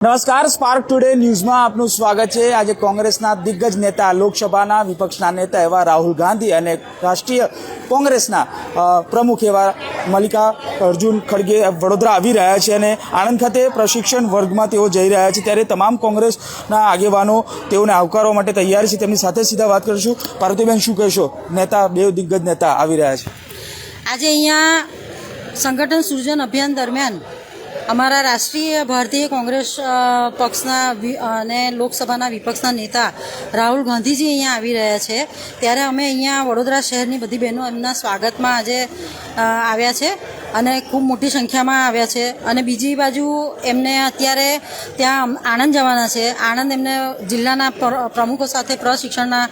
નમસ્કાર spark today ન્યૂઝમાં આપનું સ્વાગત છે. આજે કોંગ્રેસના દિગ્ગજ નેતા, લોકસભાના વિપક્ષના નેતા એવા રાહુલ ગાંધી અને રાષ્ટ્રીય કોંગ્રેસના પ્રમુખ એવા મલ્લિકા અર્જુન ખડગે વડોદરા આવી રહ્યા છે અને આણંદ ખાતે પ્રશિક્ષણ વર્ગમાં તેઓ જઈ રહ્યા છે. ત્યારે તમામ કોંગ્રેસના આગેવાનો તેઓને આવકારવા માટે તૈયાર છે. તેમની સાથે સીધા વાત કરીશું. પાર્વતીબેન, શું કહેશો? નેતા, બે દિગ્ગજ નેતા આવી રહ્યા છે. આજે અહીંયા સંગઠન સૃજન અભિયાન દરમિયાન અમારા રાષ્ટ્રીય ભારતીય કોંગ્રેસ પક્ષના અને લોકસભાના વિપક્ષના નેતા રાહુલ ગાંધીજી અહીંયા આવી રહ્યા છે. ત્યારે અમે અહીંયા વડોદરા શહેરની બધી બહેનો એમના સ્વાગતમાં આજે આવ્યા છે. અને ખૂબ મોટી સંખ્યામાં આવ્યા છે. અને બીજી બાજુ એમને અત્યારે ત્યાં આણંદ જવાના છે. આણંદ એમને જિલ્લાના પ્ર- પ્રમુખો સાથે પ્રશિક્ષણના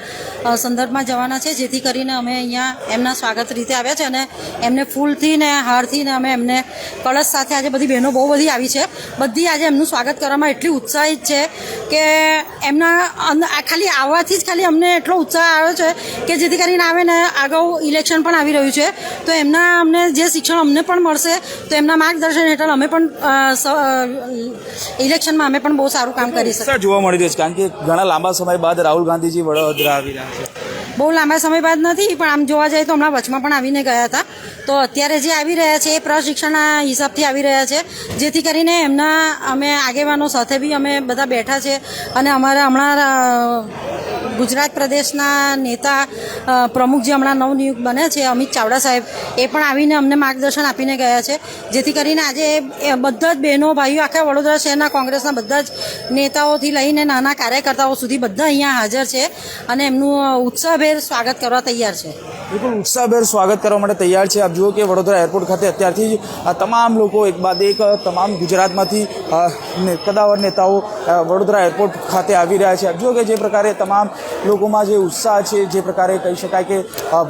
સંદર્ભમાં જવાના છે. જેથી કરીને અમે અહીંયા એમના સ્વાગત રીતે આવ્યા છે અને એમને ફૂલથી ને હારથી ને અમે એમને કળશ સાથે આજે બધી બહેનો બહુ બધી આવી છે. બધી આજે એમનું સ્વાગત કરવામાં એટલી ઉત્સાહિત છે કે એમના ખાલી આવવાથી જ ખાલી અમને એટલો ઉત્સાહ આવ્યો છે કે જેથી કરીને આવે ને અગાઉ ઇલેક્શન પણ આવી રહ્યું છે. તો એમના અમને જે શિક્ષણ અમને પણ મળશે તો એમના માર્ગદર્શન હેઠળ અમે પણ ઇલેક્શનમાં અમે પણ બહુ સારું કામ કરી શકીએ. જોવા મળી રહ્યું છે કારણ કે ઘણા લાંબા સમય બાદ રાહુલ ગાંધીજી વડોદરા આવી રહ્યા છે. બહુ લાંબા સમય બાદ નથી પણ આમ જોવા જઈએ તો હમણાં વચમાં પણ આવીને ગયા હતા. તો અત્યારે જે આવી રહ્યા છે એ પ્રશિક્ષણના હિસાબથી આવી રહ્યા છે જેથી કરીને એમના અમે આગેવાનો સાથે બી અમે બધા બેઠા છે અને અમારા હમણાં ગુજરાત પ્રદેશના નેતા પ્રમુખ જે હમણાં નવનિયુક્ત બન્યા છે, અમિત ચાવડા સાહેબ, એ પણ આવીને અમને માર્ગદર્શન આપીને ગયા છે. જેથી કરીને આજે બધા જ બહેનો, ભાઈઓ આખા વડોદરા શહેરના કોંગ્રેસના બધા જ નેતાઓથી લઈને નાના કાર્યકર્તાઓ સુધી બધા અહીંયા હાજર છે અને એમનું ઉત્સાહભેર સ્વાગત કરવા તૈયાર છે. બિલકુલ, ઉત્સાહભેર સ્વાગત કરવા માટે તૈયાર છે. આપ જુઓ કે વડોદરા એરપોર્ટ ખાતે અત્યારથી જ આ તમામ લોકો એક બાદ એક તમામ ગુજરાતમાંથી કદાવર નેતાઓ વડોદરા એરપોર્ટ ખાતે આવી રહ્યા છે. આપ જુઓ કે જે પ્રકારે તમામ લોકોમાં જે ઉત્સાહ છે, જે પ્રકારે કહી શકાય કે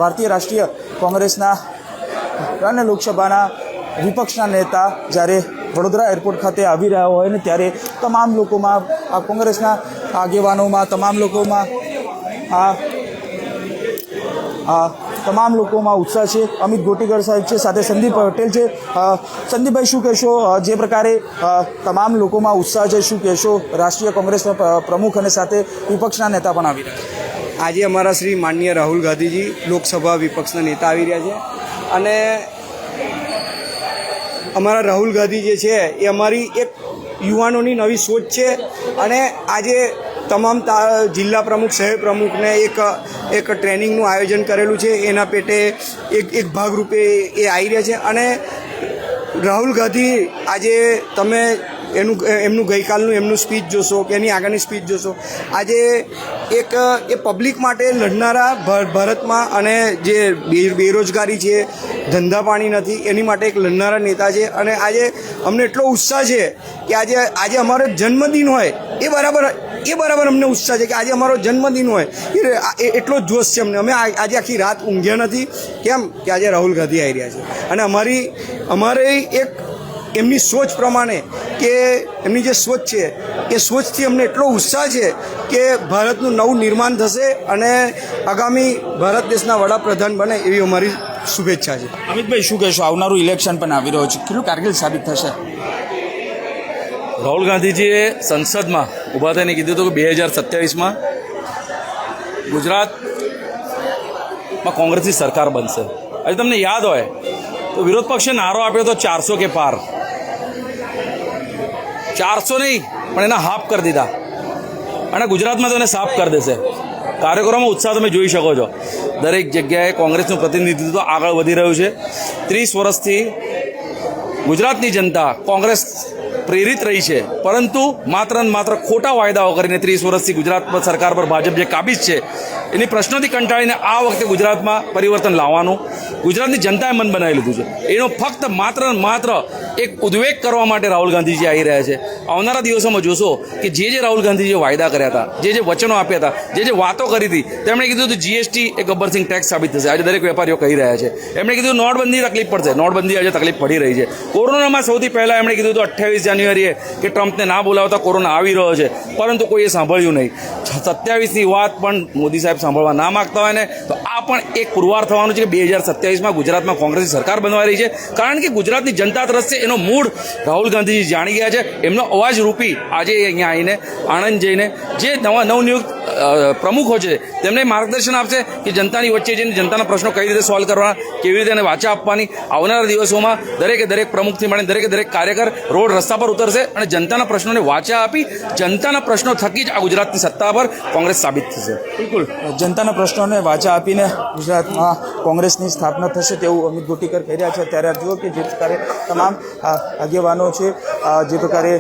ભારતીય રાષ્ટ્રીય કોંગ્રેસના અને લોકસભાના વિપક્ષના નેતા જ્યારે વડોદરા એરપોર્ટ ખાતે આવી રહ્યા હોય ને ત્યારે તમામ લોકોમાં, આ કોંગ્રેસના આગેવાનોમાં, તમામ લોકોમાં આ આ તમામ લોકોમાં ઉત્સાહ છે. અમિત ગોટીકર સાહેબ છે, સાથે સંદીપ પટેલ છે. સંદીપભાઈ, શું કહેશો? જે પ્રકારે તમામ લોકોમાં ઉત્સાહ છે, શું કહેશો? રાષ્ટ્રીય કોંગ્રેસના પ્રમુખ અને સાથે વિપક્ષના નેતા પણ આવી રહ્યા છે. આજે અમારા શ્રી માનનીય રાહુલ ગાંધીજી લોકસભા વિપક્ષના નેતા આવી રહ્યા છે. અને અમારા રાહુલ ગાંધી જે છે, એ અમારી એક યુવાનોની નવી સોચ છે અને આજે તમામ જિલ્લા પ્રમુખ, શહેર પ્રમુખને એક એક ટ્રેનિંગનું આયોજન કરેલું છે. એના પેટે એક એક ભાગરૂપે એ આવી રહ્યા છે. અને રાહુલ ગાંધી આજે તમે એનું, એમનું ગઈકાલનું એમનું સ્પીચ જોશો કે એની આગળની સ્પીચ જોશો. આજે એક, એ પબ્લિક માટે લડનારા ભારતમાં અને જે બેરોજગારી છે, ધંધા પાણી નથી, એની માટે એક લડનારા નેતા છે. અને આજે અમને એટલો ઉત્સાહ છે કે આજે આજે અમારો જન્મદિન હોય, એ બરાબર એ બરાબર અમને ઉત્સાહ છે કે આજે અમારો જન્મદિન હોય. એ એટલો જોશ છે અમને. અમે આજે આખી રાત ઊંઘ્યા નથી. કેમ? કે આજે રાહુલ ગાંધી આવી રહ્યા છે. અને અમારી, અમારે એક, એમની સોચ પ્રમાણે કે એમની જે સોચ છે એ સોચથી અમને એટલો ઉત્સાહ છે કે ભારતનું નવું નિર્માણ થશે અને આગામી ભારત દેશના વડાપ્રધાન બને એવી અમારી શુભેચ્છા છે. અમિતભાઈ શું કહેશો? આવનારું ઇલેક્શન પણ આવી રહ્યું છે. કેટલું કારગીલ સાબિત થશે? રાહુલ ગાંધીજીએ સંસદમાં ઊભા થઈને કીધું હતું કે બે હજાર સત્યાવીસમાં ગુજરાતમાં કોંગ્રેસની સરકાર બનશે. આજે તમને યાદ હોય તો વિરોધ પક્ષે નારો આપ્યો તો ચારસો કે પાર. ચારસો નહીં, પણ એના હાફ કરી દીધા. અને ગુજરાતમાં તો એને સાફ કરી દેશે. કાર્યક્રમમાં ઉત્સાહ તમે જોઈ શકો છો. દરેક જગ્યાએ કોંગ્રેસનું પ્રતિનિધિત્વ આગળ વધી રહ્યું છે. ત્રીસ વર્ષથી ગુજરાતની જનતા કોંગ્રેસ પ્રેરિત રહી છે. પરંતુ માત્ર ને માત્ર ખોટા વાયદાઓ કરીને ત્રીસ વર્ષથી ગુજરાત સરકાર પર ભાજપ જે કાબિજ છે, એની પ્રશ્નોથી કંટાળીને આ વખતે ગુજરાતમાં પરિવર્તન લાવવાનું ગુજરાતની જનતાએ મન બનાવી લીધું છે. એનો ફક્ત માત્ર માત્ર એક ઉદ્વેગ કરવા માટે રાહુલ ગાંધીજી આવી રહ્યા છે. આવનારા દિવસોમાં જોશો કે જે જે રાહુલ ગાંધીજીએ વાયદા કર્યા હતા, જે જે વચનો આપ્યા હતા, જે જે વાતો કરી હતી, તેમણે કીધું હતું જીએસટી એ ગબ્બરસિંહ ટેક્સ સાબિત થશે. આજે દરેક વેપારીઓ કહી રહ્યા છે. એમણે કીધું નોટબંધી તકલીફ પડશે. નોટબંધી આજે તકલીફ પડી રહી છે. કોરોનામાં સૌથી પહેલાં એમણે કીધું હતું અઠ્યાવીસ જાન્યુઆરીએ કે ટ્રમ્પને ના બોલાવતા કોરોના આવી રહ્યો છે. પરંતુ કોઈએ સાંભળ્યું નહીં. સત્યાવીસની વાત પણ મોદી સાહેબ સાંભળવા ના માગતા હોય ને, તો આ પણ એક પુરવાર થવાનું છે કે બે હજાર સત્યાવીસમાં ગુજરાતમાં કોંગ્રેસની સરકાર બનવા રહી છે. કારણ કે ગુજરાતની જનતા ત્રસ્ત છે એનો મૂળ રાહુલ ગાંધીજી જાણી ગયા છે. એમનો અવાજ રૂપી આજે અહીંયા આવીને આણંદ જઈને જે નવા નવનિયુક્ત પ્રમુખો છે, તેમને માર્ગદર્શન આપશે કે જનતાની વચ્ચે જઈને જનતાના પ્રશ્નો કઈ રીતે સોલ્વ કરવા કેવી રીતે એને વાચા આપવાની. આવનારા દિવસોમાં દરેકે દરેક પ્રમુખથી મળીને દરેકે દરેક કાર્યકર રોડ રસ્તા પર ઉતરશે અને જનતાના પ્રશ્નોને વાચા આપી જનતાના પ્રશ્નો થકી જ આ ગુજરાતની સત્તા પર કોંગ્રેસ સાબિત થશે. બિલકુલ. જનતાના પ્રશ્નોને વાચા આપીને ગુજરાતમાં કોંગ્રેસની સ્થાપના થશે તેવું અમિત ગોટીકર કહી રહ્યા છે. ત્યારે જુઓ કે જે પ્રકારે તમામ આગેવાનો છે. જે પ્રકારે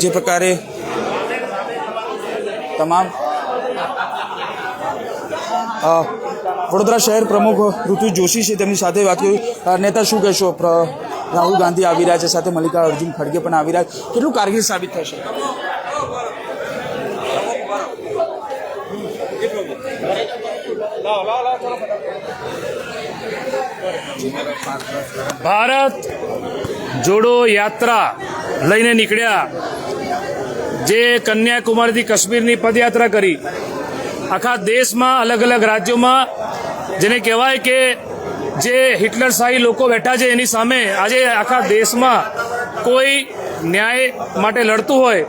જે પ્રકારે તમામ વડોદરા શહેર પ્રમુખ ઋતુ જોશી છે, તેમની સાથે વાત કરી. નેતા શું કહેશો? રાહુલ ગાંધી આવી રહ્યા છે, સાથે મલ્લિકા અર્જુન ખડગે પણ આવી રહ્યા છે. કેટલું કારગિલ સાબિત થશે? ભારત જોડો યાત્રા લઈને નીકળ્યા. જે કન્યાકુમારીથી કાશ્મીરની પદયાત્રા કરી. આખા દેશમાં અલગ અલગ રાજ્યોમાં જેને કહેવાય કે જે હિટલર શાહી લોકો બેઠા છે એની સામે આજે આખા દેશમાં કોઈ ન્યાય માટે લડતું હોય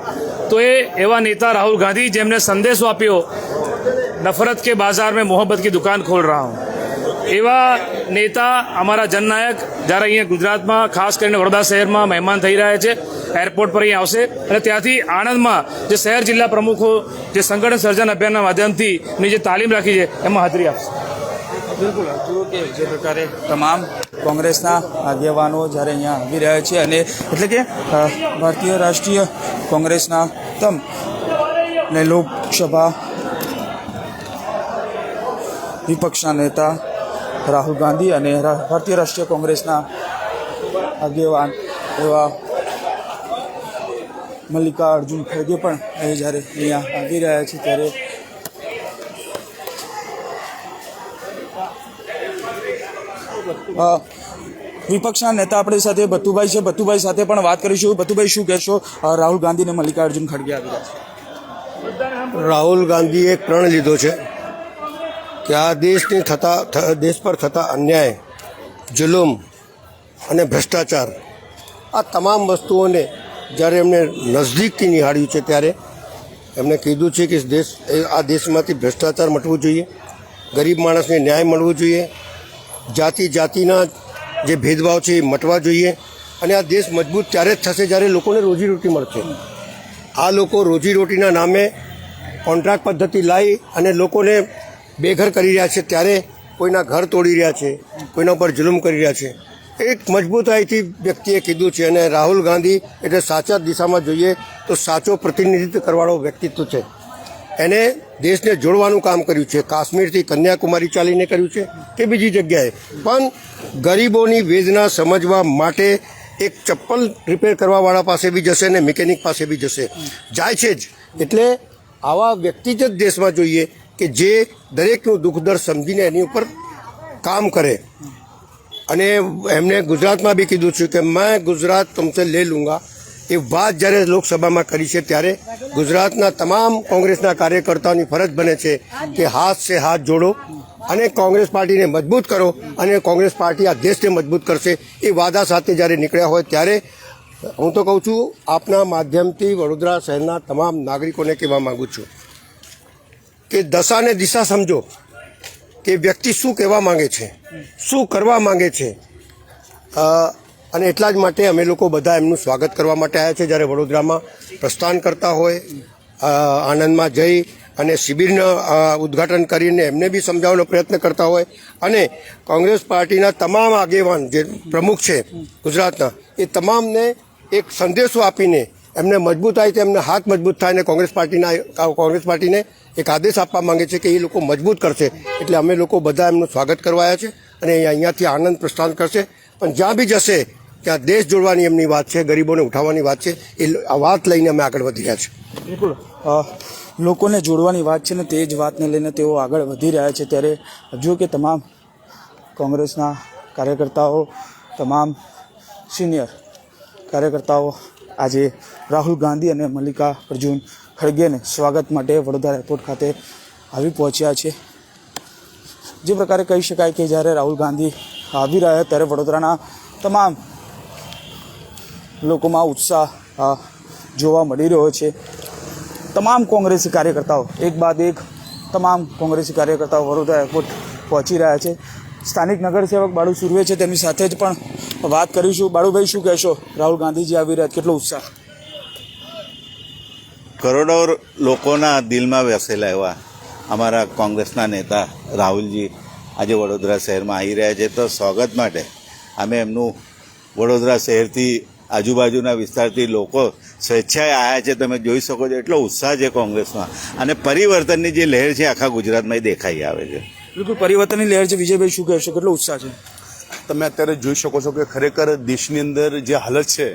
તો એ એવા નેતા રાહુલ ગાંધી જેમને સંદેશો આપ્યો, નફરત કે બાજાર મેં મોહબ્બત કી દુકાન ખોલ રહા હું. એવા નેતા અમારા જનનાયક, જ્યારે અહીંયા ગુજરાતમાં, ખાસ કરીને વડોદરા શહેરમાં મહેમાન થઈ રહ્યા છે, એરપોર્ટ પર અહીં આવશે. અને ત્યાંથી આણંદમાં જે શહેર જિલ્લા પ્રમુખો, જે સંગઠન સર્જન અભિયાનના માધ્યમથી એમની જે તાલીમ રાખી છે, એમાં હાજરી આપશે. બિલકુલ. જે પ્રકારે તમામ કોંગ્રેસના આગેવાનો જ્યારે અહીંયા આવી રહ્યા છે અને એટલે કે ભારતીય રાષ્ટ્રીય કોંગ્રેસના તમ ને લોકસભા વિપક્ષના નેતા રાહુલ ગાંધી અને ભારતીય રાષ્ટ્રીય કોંગ્રેસના આગેવાન એવા મલ્લિકા અર્જુન ખડગે પણ અહીં જ્યારે અહીંયા આવી રહ્યા છે ત્યારે વિપક્ષના નેતા આપણી સાથે બતુભાઈ છે. બતુભાઈ સાથે પણ વાત કરીશું. બતુભાઈ, શું કહેશો? રાહુલ ગાંધી અને મલ્લિકાર્જુન ખડગે આવી રહ્યા છે. રાહુલ ગાંધીએ પ્રણ લીધો છે. કે આ દેશની થતા દેશ પર થતા અન્યાય, જુલુમ અને ભ્રષ્ટાચાર આ તમામ વસ્તુઓને જ્યારે એમને નજદીકથી નિહાળ્યું છે ત્યારે એમણે કીધું છે કે દેશ આ દેશમાંથી ભ્રષ્ટાચાર મટવું જોઈએ, ગરીબ માણસને ન્યાય મળવો જોઈએ જાતિ જાતિના જે ભેદભાવ છે એ મટવા જોઈએ અને આ દેશ મજબૂત ત્યારે જ થશે જ્યારે લોકોને રોજીરોટી મળશે. આ લોકો રોજીરોટીના નામે કોન્ટ્રાક્ટ પદ્ધતિ લાવી અને લોકોને બેઘર કરી રહ્યા છે, ત્યારે કોઈના ઘર તોડી રહ્યા છે, કોઈના ઉપર જુલુમ કરી રહ્યા છે. એક મજબૂતાઈથી વ્યક્તિએ કીધું છે અને રાહુલ ગાંધી એટલે સાચા દિશામાં જોઈએ તો સાચો પ્રતિનિધિત્વ કરવાળો વ્યક્તિત્વ છે. એને દેશને જોડવાનું કામ કર્યું છે, કાશ્મીરથી કન્યાકુમારી ચાલીને કર્યું છે કે બીજી જગ્યાએ. પણ ગરીબોની વેદના સમજવા માટે એક ચપ્પલ રિપેર કરવાવાળા પાસે બી જશે ને મિકેનિક પાસે બી જશે. જાય છે જ. એટલે આવા વ્યક્તિ જ દેશમાં જોઈએ કે જે દરેકનું દુઃખ દર્દ સમજીને એની ઉપર કામ કરે. અને એમને ગુજરાતમાં બી કીધું છે કે મેં ગુજરાત તમસે લે લૂંગા એ વાત જ્યારે લોકસભામાં કરી છે ત્યારે ગુજરાતના તમામ કોંગ્રેસના કાર્યકર્તાઓની ફરજ બને છે કે હાથ સે હાથ જોડો અને કોંગ્રેસ પાર્ટીને મજબૂત કરો અને કોંગ્રેસ પાર્ટી આ દેશને મજબૂત કરશે એ વાદા સાથે જ્યારે નીકળ્યા હોય ત્યારે હું તો કહું છું, આપના માધ્યમથી વડોદરા શહેરના તમામ નાગરિકોને કહેવા માગું છું. કે દશાને દિશા સમજો કે વ્યક્તિ શું કહેવા માંગે છે, શું કરવા માંગે છે. અને એટલા જ માટે અમે લોકો બધા એમનું સ્વાગત કરવા માટે આવ્યા છે. જ્યારે વડોદરામાં પ્રસ્થાન કરતા હોય આનંદમાં જઈ અને શિબિરનું ઉદ્ઘાટન કરીને એમને બી સમજાવવાનો પ્રયત્ન કરતા હોય અને કોંગ્રેસ પાર્ટીના તમામ આગેવાન જે પ્રમુખ છે ગુજરાતના, એ તમામને એક સંદેશો આપીને એમને મજબૂત તો એમને હાથ મજબૂત થાય અને કોંગ્રેસ પાર્ટીના, કોંગ્રેસ પાર્ટીને એક આદેશ આપવા માંગે છે કે એ લોકો મજબૂત કરશે. એટલે અમે લોકો બધા એમનું સ્વાગત કરવા આવ્યા છે અને અહીંયાથી આનંદ પ્રસ્થાન કરશે. પણ જ્યાં બી જશે, ત્યાં દેશ જોડવાની એમની વાત છે, ગરીબોને ઉઠાવવાની વાત છે. એ આ વાત લઈને અમે આગળ વધી રહ્યા છીએ. બિલકુલ. લોકોને જોડવાની વાત છે ને તે જ વાતને લઈને તેઓ આગળ વધી રહ્યા છે. ત્યારે જો કે તમામ કોંગ્રેસના કાર્યકર્તાઓ, તમામ સિનિયર કાર્યકર્તાઓ આજે રાહુલ ગાંધી અને મલ્લિકા અર્જુન ખડગેને સ્વાગત માટે વડોદરા એરપોર્ટ ખાતે આવી પહોંચ્યા છે. જે પ્રકારે કહી શકાય કે જ્યારે રાહુલ ગાંધી આવી રહ્યા ત્યારે વડોદરાના તમામ લોકોમાં ઉત્સાહ જોવા મળી રહ્યો છે. તમામ કોંગ્રેસી કાર્યકર્તાઓ, એક બાદ એક તમામ કોંગ્રેસી કાર્યકર્તાઓ વડોદરા એરપોર્ટ પહોંચી રહ્યા છે. સ્થાનિક નગરસેવક બાળુ સુરવે છે, તેમની સાથે જ પણ વાત કરીશું. બાળુભાઈ, શું કહેશો? રાહુલ ગાંધીજી આવી રહ્યા કેટલો ઉત્સાહ? કરોડો લોકોના દિલમાં વસેલા એવા અમારા કોંગ્રેસના નેતા રાહુલજી આજે વડોદરા શહેરમાં આવી રહ્યા છે. તો સ્વાગત માટે અમે એમનું વડોદરા શહેરથી આજુબાજુના વિસ્તારથી લોકો સ્વેચ્છાએ આવ્યા છે. તમે જોઈ શકો છો એટલો ઉત્સાહ છે કોંગ્રેસમાં. અને પરિવર્તનની જે લહેર છે આખા ગુજરાતમાં એ દેખાઈ આવે છે. બિલકુલ પરિવર્તનની લહેર છે. વિજયભાઈ શું કહેશો? કેટલો ઉત્સાહ છે? તમે અત્યારે જોઈ શકો છો કે ખરેખર દેશની અંદર જે હાલત છે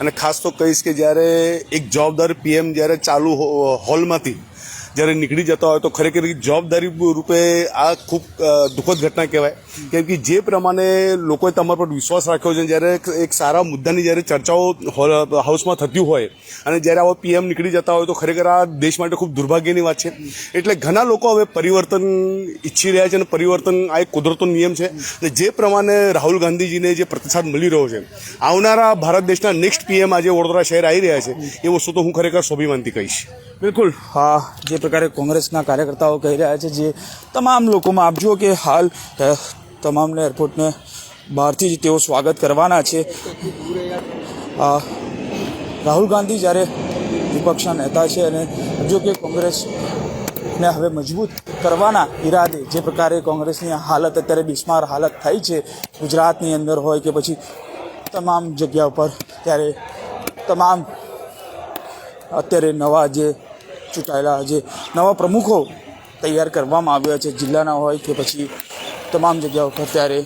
અને ખાસ તો કહીશ કે જ્યારે એક જવાબદાર પીએમ જ્યારે ચાલુ હોલમાંથી જ્યારે નીકળી જતા હોય તો ખરેખર જવાબદારી રૂપે આ ખૂબ દુઃખદ ઘટના કહેવાય. કેમ કે જે પ્રમાણે લોકોએ તમારા પર વિશ્વાસ રાખ્યો છે, જ્યારે એક સારા મુદ્દાની જ્યારે ચર્ચાઓ હાઉસમાં થતી હોય અને જ્યારે આવા પીએમ નીકળી જતા હોય તો ખરેખર આ દેશ માટે ખૂબ દુર્ભાગ્યની વાત છે. એટલે ઘણા લોકો હવે પરિવર્તન ઈચ્છી રહ્યા છે અને પરિવર્તન આ એક કુદરતનો નિયમ છે. અને જે પ્રમાણે રાહુલ ગાંધીજીને જે પ્રતિસાદ મળી રહ્યો છે, આવનારા ભારત દેશના નેક્સ્ટ પીએમ આજે વડોદરા શહેર આવી રહ્યા છે, એ વસ્તુ તો હું ખરેખર સ્વાભિમાનથી કહીશ. બિલકુલ. હા, જે પ્રકારે કોંગ્રેસના કાર્યકર્તાઓ કહી રહ્યા છે, જે તમામ લોકોમાં આપ જુઓ કે હાલ તમામને એરપોર્ટને બહારથી જ તેઓ સ્વાગત કરવાના છે. રાહુલ ગાંધી જ્યારે વિપક્ષના નેતા છે અને જો કે કોંગ્રેસને હવે મજબૂત કરવાના ઈરાદે જે પ્રકારે કોંગ્રેસની હાલત અત્યારે બિસ્માર હાલત થઈ છે, ગુજરાતની અંદર હોય કે પછી તમામ જગ્યા ઉપર, ત્યારે તમામ અત્યારે નવા જે ચૂંટાયેલા જે નવા પ્રમુખો તૈયાર કરવામાં આવ્યા છે. જિલ્લાના હોય કે પછી તમામ જગ્યાઓ પર ત્યારે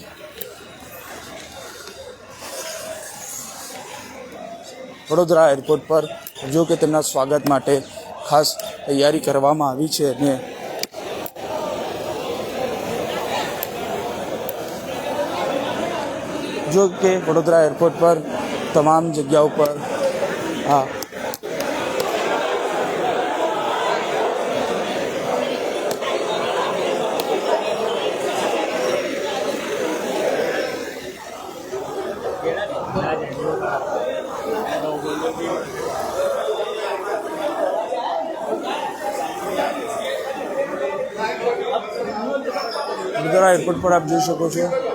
વડોદરા એરપોર્ટ પર જો કે તેમના સ્વાગત માટે ખાસ તૈયારી કરવામાં આવી છે અને જો કે વડોદરા એરપોર્ટ પર તમામ જગ્યાઓ પર હા એરપોર્ટ પર આપ જોઈ શકો છો.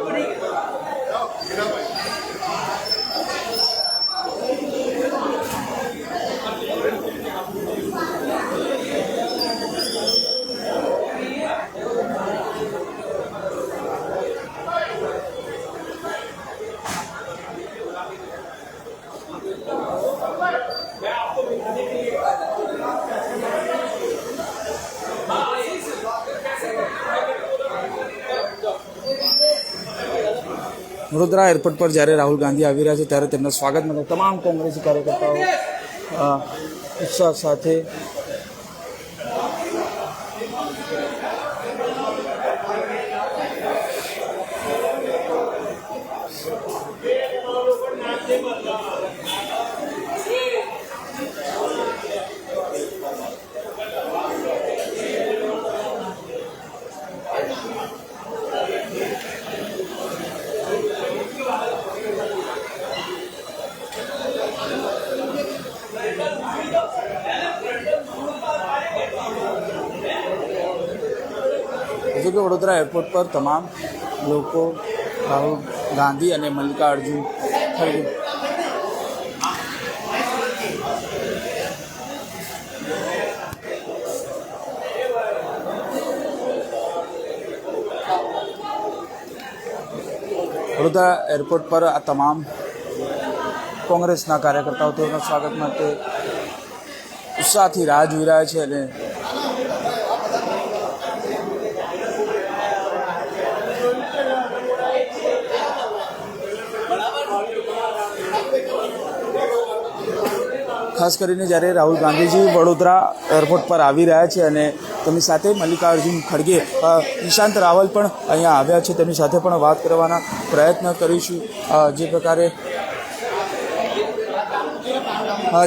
વડોદરા એરપોર્ટ પર જ્યારે રાહુલ ગાંધી આવી રહ્યા છે ત્યારે તેમના સ્વાગત માટે તમામ કોંગ્રેસી કાર્યકર્તાઓ ઉત્સાહ સાથે વડોદરા એરપોર્ટ પર તમામ લોકો રાહુલ ગાંધી અને મલ્લિકાર્જુન ખડગે વડોદરા એરપોર્ટ પર આ તમામ કોંગ્રેસના કાર્યકર્તાઓ તેઓના સ્વાગત માટે ઉત્સાહથી રાહ જોઈ રહ્યા છે અને ખાસ કરીને જ્યારે રાહુલ ગાંધીજી વડોદરા એરપોર્ટ પર આવી રહ્યા છે અને તેમની સાથે મલ્લિકાર્જુન ખડગે નિશાંત રાવલ પણ અહીંયા આવ્યા છે. તેમની સાથે પણ વાત કરવાના પ્રયત્ન કરીશું. જે પ્રકારે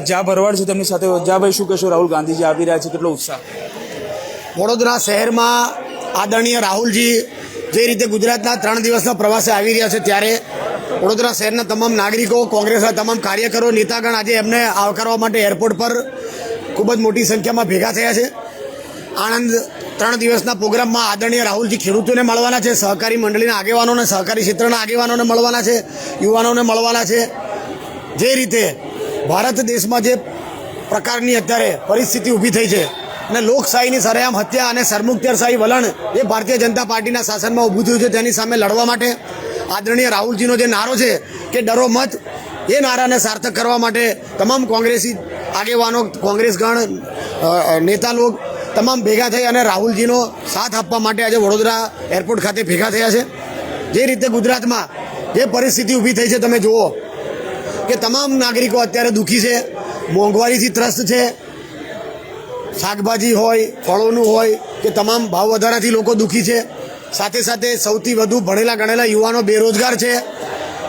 જ્યાં ભરવાડ છે તેમની સાથે. જ્યાંભાઈ શું કહેશો? રાહુલ ગાંધીજી આવી રહ્યા છે. કેટલો ઉત્સાહ? વડોદરા શહેરમાં આદરણીય રાહુલજી જે રીતે ગુજરાતના ત્રણ દિવસના પ્રવાસે આવી રહ્યા છે, ત્યારે વડોદરા શહેરના તમામ નાગરિકો, કોંગ્રેસના તમામ કાર્યકરો, નેતાગણ આજે એમને આવકારવા માટે એરપોર્ટ પર ખૂબ જ મોટી સંખ્યામાં ભેગા થયા છે. આણંદ ત્રણ દિવસના પ્રોગ્રામમાં આદરણીય રાહુલજી ખેડૂતોને મળવાના છે, સહકારી મંડળીના આગેવાનોને, સહકારી ક્ષેત્રના આગેવાનોને મળવાના છે, યુવાનોને મળવાના છે. જે રીતે ભારત દેશમાં જે પ્રકારની અત્યારે પરિસ્થિતિ ઊભી થઈ છે અને લોકશાહીની સરેઆમ હત્યા અને સરમુખત્યારશાહી વલણ જે ભારતીય જનતા પાર્ટીના શાસનમાં ઊભું થયું છે, તેની સામે લડવા માટે આદરણીય રાહુલજીનો જે નારો છે કે ડરો મત એ નારાને સાર્થક કરવા માટે તમામ કોંગ્રેસી આગેવાનો કોંગ્રેસગણ અ, અ, નેતા લોક તમામ ભેગા થઈ અને રાહુલજીનો સાથ આપવા માટે આજે વડોદરા એરપોર્ટ ખાતે ભેગા થયા છે. જે રીતે ગુજરાતમાં જે પરિસ્થિતિ ઊભી થઈ છે તમે જુઓ કે તમામ નાગરિકો અત્યારે દુઃખી છે મોંઘવારીથી ત્રસ્ત છે. શાકભાજી હોય ફળોનું હોય કે તમામ ભાવ વધારાથી લોકો દુઃખી છે. સાથે સાથે સૌથી વધુ ભણેલા ગણેલા યુવાનો બેરોજગાર છે.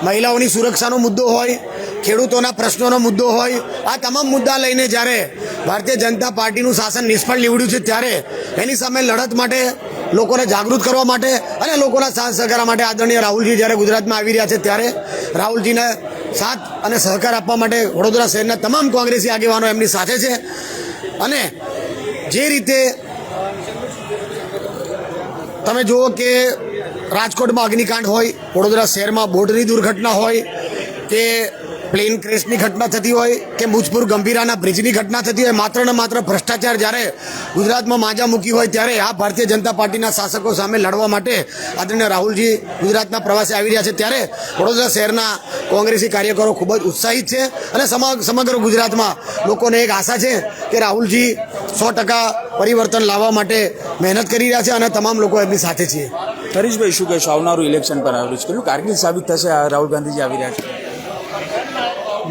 મહિલાઓની સુરક્ષાનો મુદ્દો હોય, ખેડૂતોના પ્રશ્નોનો મુદ્દો હોય, આ તમામ મુદ્દા લઈને જ્યારે ભારતીય જનતા પાર્ટીનું શાસન નિષ્ફળ નીવડ્યું છે ત્યારે એની સામે લડત માટે, લોકોને જાગૃત કરવા માટે અને લોકોના સાથ સહકાર માટે આદરણીય રાહુલજી જ્યારે ગુજરાતમાં આવી રહ્યા છે ત્યારે રાહુલજીને સાથ અને સહકાર આપવા માટે વડોદરા શહેરના તમામ કોંગ્રેસી આગેવાનો એમની સાથે છે. અને જે રીતે તમે જુઓ કે રાજકોટમાં અગ્નિકાંડ હોય, વડોદરા શહેરમાં બોટની દુર્ઘટના હોય, કે પ્લેન ક્રેશની ઘટના થતી હોય, કે મુજપુર ગંભીરાના બ્રિજની ઘટના થતી હોય, માત્ર ને માત્ર ભ્રષ્ટાચાર જ્યારે ગુજરાતમાં માજા મૂકી હોય ત્યારે આ ભારતીય જનતા પાર્ટીના શાસકો સામે લડવા માટે આદરણીય રાહુલજી ગુજરાતના પ્રવાસે આવી રહ્યા છે. ત્યારે વડોદરા શહેરના કોંગ્રેસી કાર્યકરો ખૂબ જ ઉત્સાહિત છે અને સમગ- સમગ્ર ગુજરાતમાં લોકોને એક આશા છે કે રાહુલજી સો ટકા પરિવર્તન લાવવા માટે મહેનત કરી રહ્યા છે અને તમામ લોકો એમની સાથે છીએ. હરીશભાઈ શું કહેશો? આવનારું ઇલેક્શન પર આવેલું છે. કેટલું કારગીલ સાબિત થશે આ રાહુલ ગાંધીજી આવી રહ્યા છે?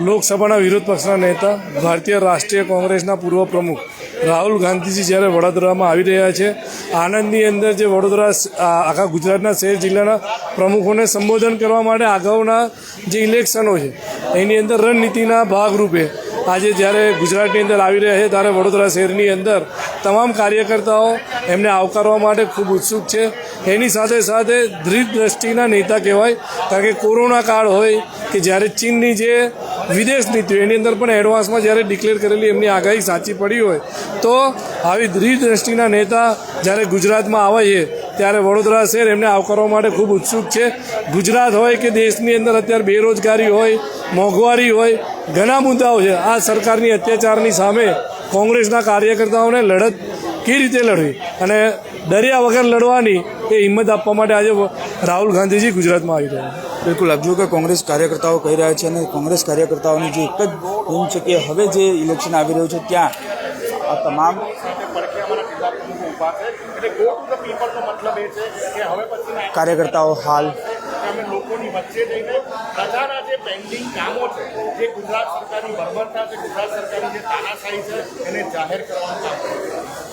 લોકસભાના વિરોધ પક્ષના નેતા ભારતીય રાષ્ટ્રીય કોંગ્રેસના પૂર્વ પ્રમુખ રાહુલ ગાંધીજી જ્યારે વડોદરામાં આવી રહ્યા છે આણંદની અંદર જે વડોદરા આખા ગુજરાતના શહેર જિલ્લાના પ્રમુખોને સંબોધન કરવા માટે અગાઉના જે ઇલેક્શનો છે એની અંદર રણનીતિના ભાગરૂપે આજે જ્યારે ગુજરાતની અંદર આવી રહ્યા છે, ત્યારે વડોદરા શહેરની અંદર તમામ કાર્યકર્તાઓ એમને આવકારવા માટે ખૂબ ઉત્સુક છે. એની સાથે સાથે દ્રીઢ દ્રષ્ટિના નેતા કહેવાય, કારણ કે કોરોના કાળ હોય કે જ્યારે ચીનની જે વિદેશ નીતિ એની અંદર પણ એડવાન્સમાં જ્યારે ડિક્લેર કરેલી એમની આગાહી સાચી પડી હોય, તો આવી દ્રીઢ દ્રષ્ટિના નેતા જ્યારે ગુજરાતમાં આવે છે ત્યારે વડોદરા શહેર એમને આવકારવા માટે ખૂબ ઉત્સુક છે. ગુજરાત હોય કે દેશની અંદર અત્યારે બેરોજગારી હોય, મોંઘવારી હોય, ઘણા મુદ્દાઓ છે. આ સરકારની અત્યાચારની સામે કોંગ્રેસના કાર્યકર્તાઓને લડત કેવી રીતે લડવી? અને ડર્યા વગર લડવાની એ હિંમત આપવા માટે આજે રાહુલ ગાંધીજી ગુજરાતમાં આવી રહ્યા બિલકુલ લાગ્યું કે કોંગ્રેસ કાર્યકર્તાઓ કહી રહ્યા છે અને કોંગ્રેસ કાર્યકર્તાઓની જે એક જ એમ છે કે હવે જે ઇલેક્શન આવી રહ્યું છે, ત્યાં આ તમામ કાર્યકર્તાઓ હાલ અમે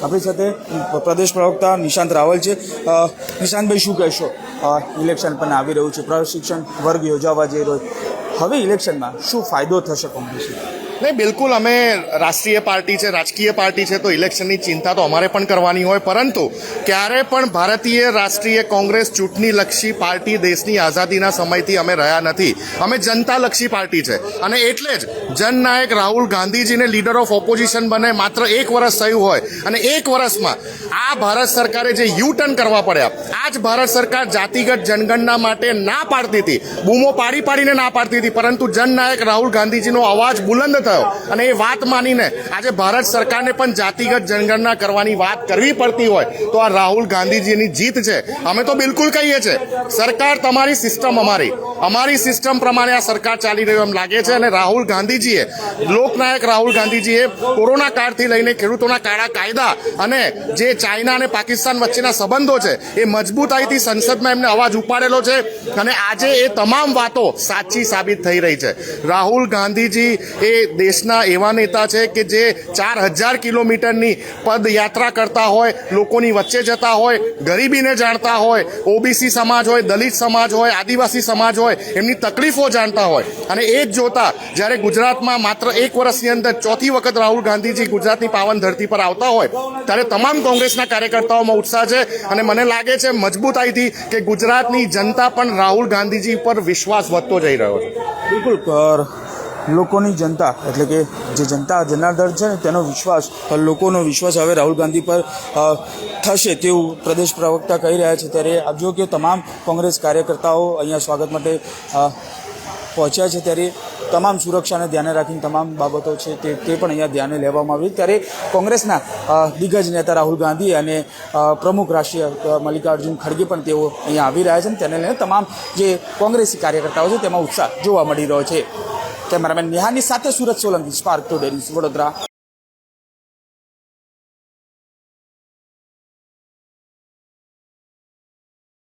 આપણી સાથે પ્રદેશ પ્રવક્તા નિશાંત રાવલ છે. નિશાંતભાઈ, શું કહેશો? ઇલેક્શન પણ આવી રહ્યું છે. પ્રશિક્ષણ વર્ગ યોજાવા જઈ રહ્યો હવે ઇલેક્શનમાં શું ફાયદો થશે કોંગ્રેસને? નહીં, બિલકુલ અમે રાષ્ટ્રીય પાર્ટી છે, રાજકીય પાર્ટી છે, તો ઇલેક્શનની ચિંતા તો અમારે પણ કરવાની હોય. પરંતુ ક્યારે પણ ભારતીય રાષ્ટ્રીય કોંગ્રેસ ચૂંટણીલક્ષી પાર્ટી દેશની આઝાદીના સમયથી અમે રહ્યા નથી. અમે જનતાલક્ષી પાર્ટી છે. અને એટલે જ જનનાયક રાહુલ ગાંધીજીને લીડર ઓફ ઓપોઝિશન બને માત્ર એક વર્ષ થયું હોય. અને એક વર્ષમાં આ ભારત સરકારે જે યુ ટર્ન કરવા પડ્યા, આ જ ભારત સરકાર જાતિગત જનગણના માટે ના પાડતી હતી. બૂમો પાડી પાડીને ના પાડતી હતી. પરંતુ જનનાયક રાહુલ ગાંધીજીનો અવાજ બુલંદ થયો. અને એ વાત માનીને આજે ભારત સરકારને પણ જાતિગત જનગણના કરવાની વાત કરવી પડતી હોય તો આ રાહુલ ગાંધીજીની જીત છે. અમે તો બિલકુલ કહીએ છીએ, સરકાર તમારી સિસ્ટમ અમારી. અમારી સિસ્ટમ પ્રમાણે આ સરકાર ચાલી રહ્યું એમ લાગે છે અને રાહુલ ગાંધીજીએ, લોકનાયક રાહુલ ગાંધીજીએ કોરોના કાળથી લઈને ખેડૂતોના કાળા કાયદા અને જે ચાઇના અને પાકિસ્તાન વચ્ચેના સંબંધો છે, એ મજબૂતાઈથી સંસદમાં એમને અવાજ ઉપાડેલો છે અને આજે એ તમામ વાતો સાચી સાબિત થઈ રહી છે. રાહુલ ગાંધીજી એ દેશના એવા નેતા છે કે જે ચાર હજાર કિલોમીટરની પદયાત્રા કરતા હોય, લોકોની વચ્ચે જતા હોય, ગરીબીને જાણતા હોય, ઓબીસી સમાજ હોય, દલિત સમાજ હોય, આદિવાસી સમાજ હોય, એમની તકલીફો જાણતા હોય. અને એ જ જોતા જ્યારે ગુજરાતમાં માત્ર એક વર્ષની અંદર ચોથી વખત રાહુલ ગાંધીજી ગુજરાતની પાવન ધરતી પર આવતા હોય, ત્યારે તમામ કોંગ્રેસના કાર્યકર્તાઓમાં ઉત્સાહ છે અને મને લાગે છે મજબૂતાઈથી કે ગુજરાતની જનતા પણ રાહુલ ગાંધીજી પર વિશ્વાસ વધતો જઈ રહ્યો છે. બિલકુલ લોકોની જનતા, એટલે કે જે જનતા જનાર્દન છે ને, તેનો વિશ્વાસ લોકોનો વિશ્વાસ હવે રાહુલ ગાંધી પર થશે તેવું પ્રદેશ પ્રવક્તા કહી રહ્યા છે. ત્યારે આપ જો કે તમામ કોંગ્રેસ કાર્યકર્તાઓ અહીંયા સ્વાગત માટે પહોંચ્યા છે. ત્યારે તમામ સુરક્ષાને ધ્યાને રાખીને તમામ બાબતો છે તે તે પણ અહીંયા ધ્યાને લેવામાં આવી. ત્યારે કોંગ્રેસના દિગ્ગજ નેતા રાહુલ ગાંધી અને પ્રમુખ રાષ્ટ્રીય મલ્લિકાર્જુન ખડગે પણ તેઓ અહીંયા આવી રહ્યા છે. તેને લઈને તમામ જે કોંગ્રેસી કાર્યકર્તાઓ છે તેમાં ઉત્સાહ જોવા મળી રહ્યો છે. કેમેરામેન નિહાની સાથે Surat Solanki spark to dairies Vadodara.